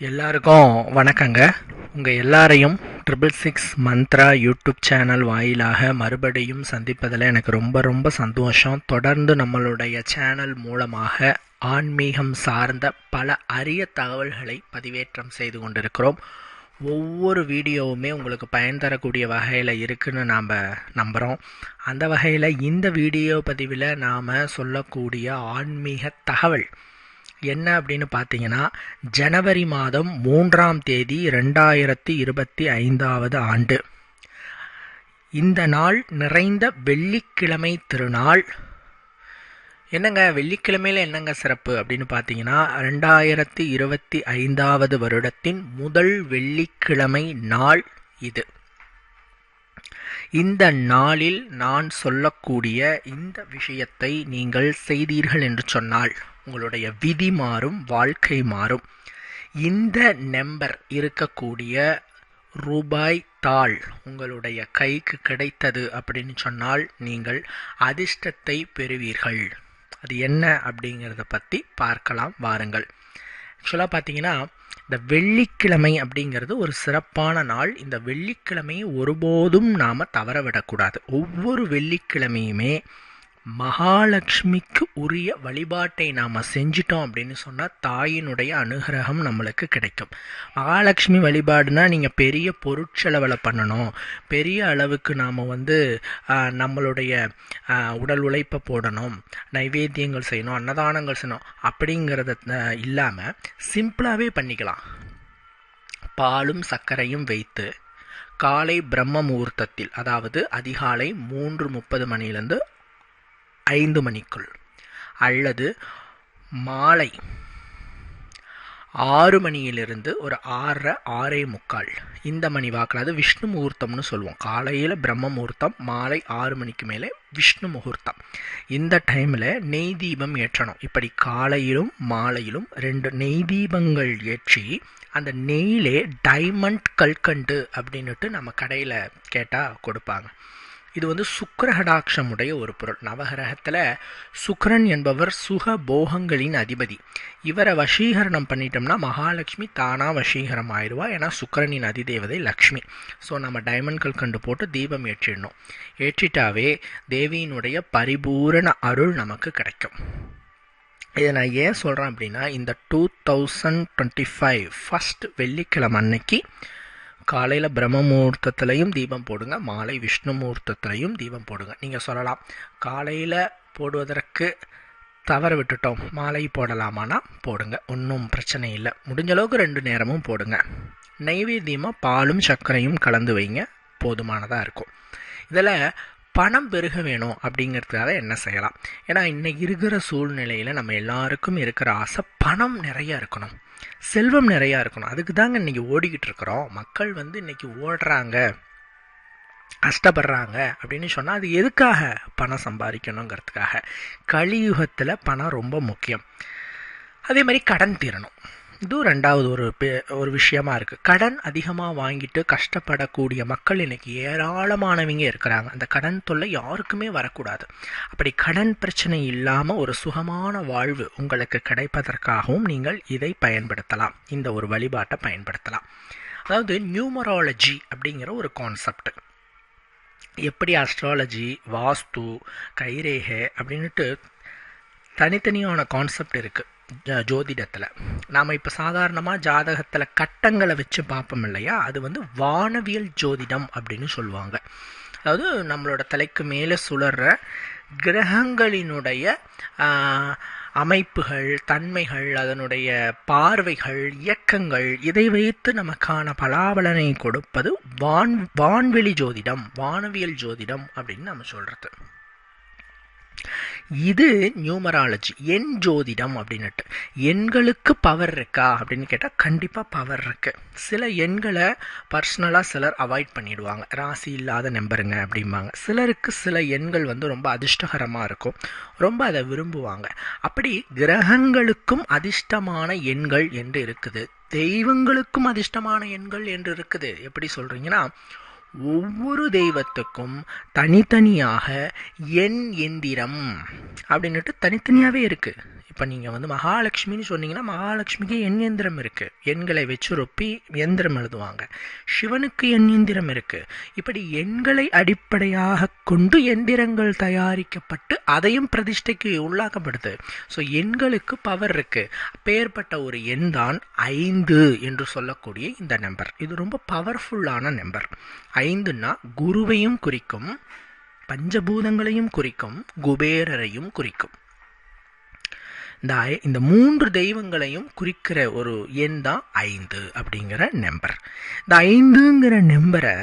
எல்லாருக்கும் வணக்கங்க. உங்கள் எல்லாரையும் triple six Mantra YouTube channel வாயிலாக மறுபடியும் சந்திப்பதில் எனக்கு ரொம்ப ரொம்ப சந்தோஷம். தொடர்ந்து நம்மளுடைய சேனல் மூலமாக ஆன்மீகம் சார்ந்த பல அரிய தகவல்களை பதிவேற்றம் செய்து கொண்டிருக்கிறோம். ஒவ்வொரு வீடியோவுமே உங்களுக்கு பயன் தரக்கூடிய வகையில் இருக்குன்னு நாம் நம்புகிறோம் அந்த வகையில் இந்த வீடியோ பதிவில் நாம் சொல்லக்கூடிய ஆன்மீக தகவல் என்ன அப்படின்னு பார்த்தீங்கன்னா ஜனவரி மாதம் மூன்றாம் தேதி ரெண்டாயிரத்தி இருபத்தி ஐந்தாவது ஆண்டு. இந்த நாள் நிறைந்த வெள்ளிக்கிழமை திருநாள். என்னங்க வெள்ளிக்கிழமையில் என்னங்க சிறப்பு அப்படின்னு பார்த்தீங்கன்னா ரெண்டாயிரத்தி இருபத்தி ஐந்தாவது வருடத்தின் முதல் வெள்ளிக்கிழமை நாள் இது. இந்த நாளில் நான் சொல்லக்கூடிய இந்த விஷயத்தை நீங்கள் செய்தீர்கள் என்று சொன்னால். உங்களுடைய விதி மாறும் வாழ்க்கை மாறும். இந்த நம்பர் இருக்கக்கூடிய ரூபாய் தாள் உங்களுடைய கைக்கு கிடைத்தது அப்படின்னு சொன்னால் நீங்கள் அதிர்ஷ்டத்தை பெறுவீர்கள். அது என்ன அப்படிங்கிறத பற்றி பார்க்கலாம் வாருங்கள். ஆக்சுவலாக பார்த்தீங்கன்னா இந்த வெள்ளிக்கிழமை அப்படிங்கிறது ஒரு சிறப்பான நாள். இந்த வெள்ளிக்கிழமையை ஒருபோதும் நாம் தவற விடக்கூடாது ஒவ்வொரு வெள்ளிக்கிழமையுமே மகாலட்சுமிக்கு உரிய வழிபாட்டை நாம் செஞ்சிட்டோம் அப்படின்னு சொன்னால் தாயினுடைய அனுகிரகம் நம்மளுக்கு கிடைக்கும். மகாலட்சுமி வழிபாடுனா நீங்கள் பெரிய பொருட்செலவில் பண்ணணும். பெரிய அளவுக்கு நாம் வந்து நம்மளுடைய உடல் உழைப்பை போடணும். நைவேத்தியங்கள் செய்யணும் அன்னதானங்கள் செய்யணும் அப்படிங்கிறத இல்லாமல் சிம்பிளாகவே பண்ணிக்கலாம். பாலும் சர்க்கரையும் வைத்து காலை பிரம்ம முகூர்த்தத்தில் அதாவது அதிகாலை மூன்று முப்பது மணிலேருந்து ஐந்து மணிக்குள் அல்லது மாலை ஆறு மணியிலிருந்து ஒரு ஆறரை ஆறே முக்கால். இந்த மணி வாக்கில் அது விஷ்ணு முகூர்த்தம்னு சொல்லுவோம். காலையில் பிரம்ம முகூர்த்தம் மாலை ஆறு மணிக்கு மேலே விஷ்ணு முகூர்த்தம். இந்த டைமில் நெய் தீபம் ஏற்றணும். இப்படி காலையிலும் மாலையிலும் ரெண்டு நெய் தீபங்கள் ஏற்றி அந்த நெய்யிலே டைமண்ட் கல்கண்டு அப்படின்னுட்டு நம்ம கடையில் கேட்டால் கொடுப்பாங்க. இது வந்து சுக்கரஹடாட்சம் ஒரு பொருள். நவகிரகத்தில் சுக்கரன் என்பவர் சுக போகங்களின் அதிபதி. இவரை வசீகரணம் பண்ணிட்டோம்னா மகாலட்சுமி தானாக வசீகரம் ஆயிடுவா. ஏன்னா சுக்கரனின் அதிதேவதை லக்ஷ்மி. ஸோ நம்ம டைமண்ட் கல்கண்டு போட்டு தீபம் ஏற்றிடணும். ஏற்றிட்டாவே தேவியினுடைய பரிபூரண அருள் நமக்கு கிடைக்கும். இதை நான் ஏன் சொல்கிறேன் அப்படின்னா இந்த two thousand twenty five first வெள்ளிக்கிழமை அன்னைக்கு காலையில் பிரம்ம முகூர்த்தத்துலையும் தீபம் போடுங்க மாலை விஷ்ணு முகூர்த்தத்துலையும் தீபம் போடுங்க. நீங்கள் சொல்லலாம் காலையில் போடுவதற்கு தவற விட்டுட்டோம் மாலை போடலாமானா? போடுங்க ஒன்றும் பிரச்சனை இல்லை. முடிஞ்ச அளவுக்கு ரெண்டு நேரமும் போடுங்க. நைவேத்தியமாக பாலும் சர்க்கரையும் கலந்து வைங்க போதுமானதாக இருக்கும். இதில் பணம் பெருக வேணும் அப்படிங்கிறதுக்காக என்ன செய்யலாம்? ஏன்னா இன்னைக்கு இருக்கிற சூழ்நிலையில் நம்ம எல்லாருக்கும் இருக்கிற ஆசை பணம் நிறையா இருக்கணும். செல்வம் நிறையா இருக்கணும். அதுக்கு தாங்க இன்றைக்கி ஓடிக்கிட்டு இருக்கிறோம். மக்கள் வந்து இன்றைக்கி ஓடுறாங்க. கஷ்டப்படுறாங்க அப்படின்னு சொன்னால் அது எதுக்காக பணம் சம்பாதிக்கணுங்கிறதுக்காக. கலியுகத்தில் பணம் ரொம்ப முக்கியம். அதே மாதிரி கடன் தீரணும். இதுவும் ரெண்டாவது ஒரு ஒரு விஷயமா இருக்குது கடன் அதிகமாக வாங்கிட்டு கஷ்டப்படக்கூடிய மக்கள் இன்னைக்கு ஏராளமானவங்க இருக்கிறாங்க. அந்த கடன் தொல்லை யாருக்குமே வரக்கூடாது. அப்படி கடன் பிரச்சனை இல்லாமல் ஒரு சுகமான வாழ்வு உங்களுக்கு கிடைப்பதற்காகவும் நீங்கள் இதை பயன்படுத்தலாம். இந்த ஒரு வழிபாட்டை பயன்படுத்தலாம். அதாவது நியூமராலஜி அப்படிங்கிற ஒரு கான்செப்ட். எப்படி அஸ்ட்ராலஜி வாஸ்து கைரேகை அப்படின்ட்டு தனித்தனியான கான்செப்ட் இருக்குது ஜோதிடத்தில். நாம் இப்போ சாதாரணமாக ஜாதகத்தில் கட்டங்களை வச்சு பார்ப்போம் இல்லையா? அது வந்து வானவியல் ஜோதிடம் அப்படின்னு சொல்லுவாங்க. அதாவது நம்மளோட தலைக்கு மேலே சுழற கிரகங்களினுடைய அமைப்புகள் தன்மைகள் அதனுடைய பார்வைகள் இயக்கங்கள் இதை வைத்து நமக்கான பலாபலனை கொடுப்பது வான் வான்வெளி ஜோதிடம் வானவியல் ஜோதிடம் அப்படின்னு நம்ம சொல்கிறது இது நியூமராலஜி எண் ஜோதிடம் அப்படின்னுட்டு. எண்களுக்கு பவர் இருக்கா அப்படின்னு கேட்டால் கண்டிப்பாக பவர் இருக்குது சில எண்களை பர்சனலாக சிலர் அவாய்ட் பண்ணிடுவாங்க. ராசி இல்லாத நம்பருங்க அப்படிம்பாங்க. சிலருக்கு சில எண்கள் வந்து ரொம்ப அதிர்ஷ்டகரமாக இருக்கும். ரொம்ப அதை விரும்புவாங்க. அப்படி கிரகங்களுக்கும் அதிர்ஷ்டமான எண்கள் என்று இருக்குது. தெய்வங்களுக்கும் அதிர்ஷ்டமான எண்கள் என்று இருக்குது. எப்படி சொல்கிறீங்கன்னா ஒவ்வொரு தெய்வத்துக்கும் தனித்தனியாக எண் எந்திரம் அப்படின்னுட்டு தனித்தனியாகவே இருக்குது இப்போ நீங்கள் வந்து மகாலட்சுமின்னு சொன்னீங்கன்னா மகாலட்சுமிக்கு எண் எந்திரம் இருக்குது எண்களை வச்சு ரொப்பி எந்திரம் எழுதுவாங்க. சிவனுக்கு எண் இருக்குது இப்படி எண்களை அடிப்படையாக கொண்டு எந்திரங்கள் தயாரிக்கப்பட்டு அதையும் பிரதிஷ்டைக்கு உள்ளாக்கப்படுது. ஸோ எண்களுக்கு பவர் இருக்குது அப்பேற்பட்ட ஒரு எண் தான் ஐந்து என்று சொல்லக்கூடிய இந்த நம்பர் இது ரொம்ப பவர்ஃபுல்லான நம்பர் ஐந்துன்னா குருவையும் குறிக்கும் பஞ்சபூதங்களையும் குறிக்கும் குபேரரையும் குறிக்கும். இந்த இந்த மூன்று தெய்வங்களையும் குறிக்கிற ஒரு எண் தான் ஐந்து அப்படிங்கிற நம்பர் இந்த ஐந்துங்கிற நம்பரை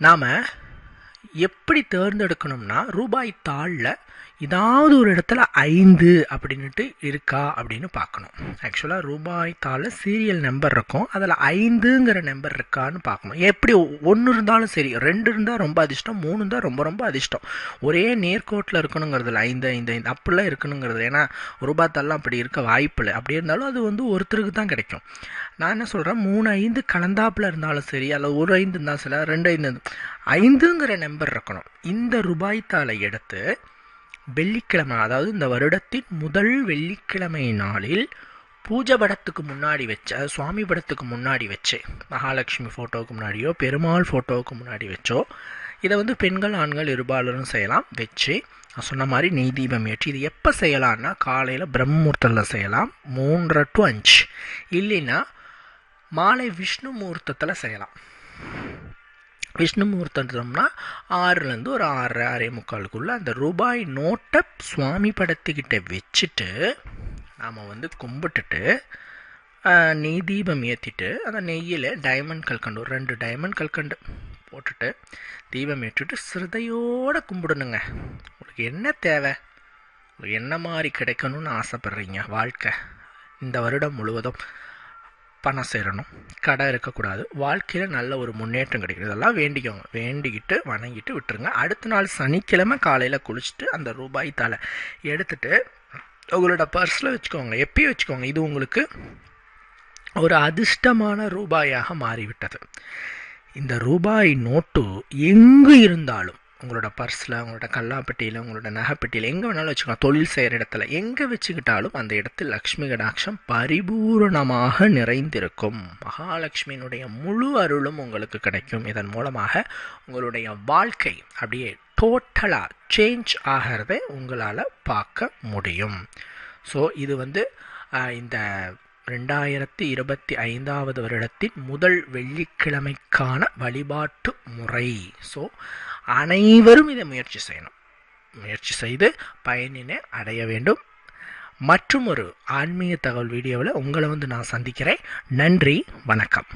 நாம் எப்படி தேர்ந்தெடுக்கணும்னா ரூபாய் தாளில் ஏதாவது ஒரு இடத்துல ஐந்து அப்படின்ட்டு இருக்கா அப்படின்னு பார்க்கணும். ஆக்சுவலாக ரூபாய் தாளில் சீரியல் நம்பர் இருக்கும். அதில் ஐந்துங்கிற நம்பர் இருக்கான்னு பார்க்கணும். எப்படி ஒன்று இருந்தாலும் சரி ரெண்டு இருந்தால் ரொம்ப அதிர்ஷ்டம் மூணு இருந்தால் ரொம்ப ரொம்ப அதிர்ஷ்டம். ஒரே நேர்கோட்டில் இருக்கணுங்கிறதுல ஐந்து ஐந்து ஐந்து அப்படிலாம் இருக்கணுங்கிறது. ஏன்னா ரூபாய் தாள்லாம் அப்படி இருக்க வாய்ப்பு இல்லை அப்படி இருந்தாலும் அது வந்து ஒருத்தருக்கு தான் கிடைக்கும். நான் என்ன சொல்கிறேன் மூணு ஐந்து கலந்தாப்பில் இருந்தாலும் சரி அதில் ஒரு ஐந்து இருந்தாலும் சரி ரெண்டு ஐந்து ஐந்துங்கிற நம்பர் இருக்கணும். இந்த ரூபாய் தாளை எடுத்து வெள்ளிக்கிழமை அதாவது இந்த வருடத்தின் முதல் வெள்ளிக்கிழமை நாளில் பூஜை படத்துக்கு முன்னாடி வச்ச சுவாமி படத்துக்கு முன்னாடி வச்சு மகாலட்சுமி ஃபோட்டோவுக்கு முன்னாடியோ பெருமாள் ஃபோட்டோவுக்கு முன்னாடி வச்சோ இதை வந்து பெண்கள் ஆண்கள் இருபாலரும் செய்யலாம். வச்சு நான் சொன்ன மாதிரி நெய் தீபம் ஏற்றி இது எப்போ செய்யலாம்னா காலையில் பிரம்மமுகூர்த்தத்தில் செய்யலாம். மூன்றரை டு அஞ்சு. இல்லைன்னா மாலை விஷ்ணு முகூர்த்தத்தில் செய்யலாம். விஷ்ணு முகூர்த்தம்னா ஆறுலேருந்து ஒரு ஆறரை ஆறே முக்காலுக்குள்ளே அந்த ரூபாய் நோட்டை சுவாமி படத்துக்கிட்ட வச்சுட்டு நாம் வந்து கும்பிட்டுட்டு நெய் தீபம் ஏற்றிட்டு அந்த நெய்யில் டைமண்ட் கல்கண்டு ஒரு ரெண்டு டைமண்ட் கல்கண்டு போட்டுட்டு தீபம் ஏற்றிட்டு சிரதையோடு கும்பிடணுங்க. உங்களுக்கு என்ன தேவை? உங்களுக்கு என்ன மாதிரி கிடைக்கணும்னு ஆசைப்பட்றீங்க வாழ்க்கை? இந்த வருடம் முழுவதும். பணம் சேரணும் கடை இருக்கக்கூடாது. வாழ்க்கையில் நல்ல ஒரு முன்னேற்றம் கிடைக்கும். இதெல்லாம் வேண்டிக்கோங்க. வேண்டிக்கிட்டு வணங்கிட்டு விட்டுருங்க. அடுத்த நாள் சனிக்கிழமை காலையில் குளிச்சுட்டு அந்த ரூபாய் தலை எடுத்துட்டு உங்களோட பர்ஸில் வச்சுக்கோங்க. எப்பயும் வச்சுக்கோங்க. இது உங்களுக்கு ஒரு அதிர்ஷ்டமான ரூபாயாக மாறிவிட்டது. இந்த ரூபாய் நோட்டு எங்கு இருந்தாலும் உங்களோட பர்ஸில் உங்களோட கல்லாப்பட்டியில் உங்களோட நகைப்பட்டியில் எங்கே வேணாலும் வச்சுக்கலாம் தொழில் செய்கிற இடத்துல எங்கே வச்சுக்கிட்டாலும் அந்த இடத்தில் லக்ஷ்மி கடாட்சம் பரிபூரணமாக நிறைந்திருக்கும். மகாலட்சுமியினுடைய முழு அருளும் உங்களுக்கு கிடைக்கும். இதன் மூலமாக உங்களுடைய வாழ்க்கை அப்படியே டோட்டலாக சேஞ்ச் ஆகிறத உங்களால் பார்க்க முடியும். ஸோ இது வந்து இந்த ரெண்டாயிரத்தி இருபத்தி ஐந்தாவது வருடத்தின் முதல் வெள்ளிக்கிழமைக்கான வழிபாட்டு முறை. ஸோ அனைவரும் இதை முயற்சி செய்யணும். முயற்சி செய்து பயனினை அடைய வேண்டும். மற்றும் ஒரு ஆன்மீக தகவல் வீடியோவில் உங்களை வந்து நான் சந்திக்கிறேன். நன்றி வணக்கம்.